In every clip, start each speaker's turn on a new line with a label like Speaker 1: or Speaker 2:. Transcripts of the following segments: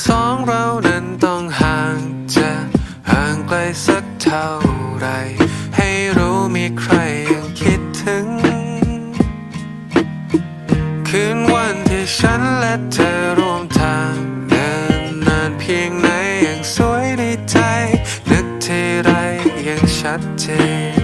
Speaker 1: สองเรานั้นต้องห่างจะห่างไกลสักเท่าไร ให้รู้มีใครยังคิดถึง คืนวันที่ฉันและเธอร่วมทางเดินนานเพียงไหนยังสวยในใจ นึกทีไรยังชัดเจน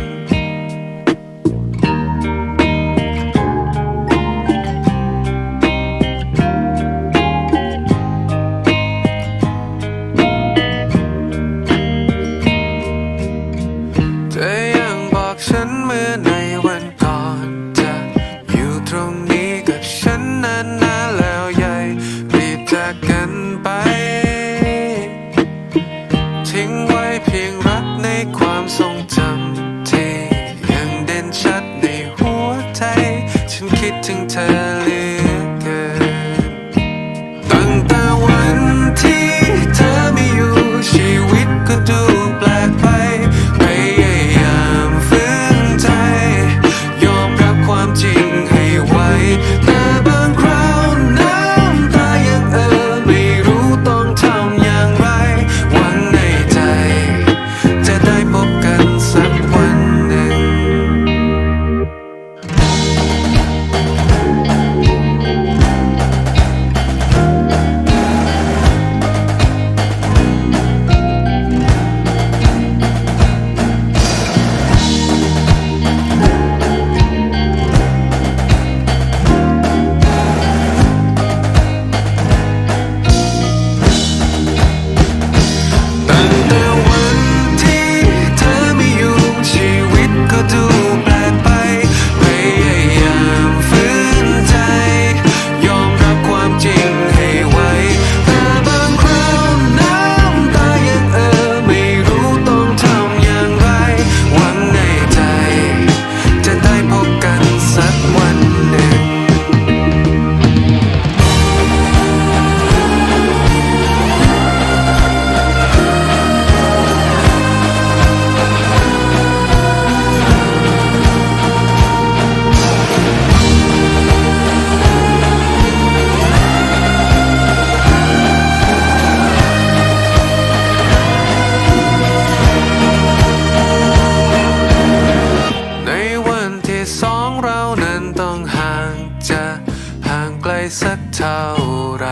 Speaker 1: ฉันนานแล้วใหญ่รีบจากกันไป ทิ้งไว้เพียงรักในความทรงจำที่ยังเด่นชัดในหัวใจ ฉันคิดถึงเธอเลือเสักเท่าไร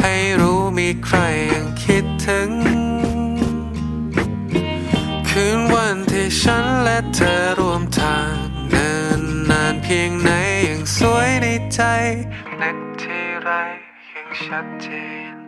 Speaker 1: ให้รู้มีใครยังคิดถึง คืนวันที่ฉันและเธอร่วมทางเดินนานเพียงไหนยังสวยในใจนึกที่ไรยังชัดเจน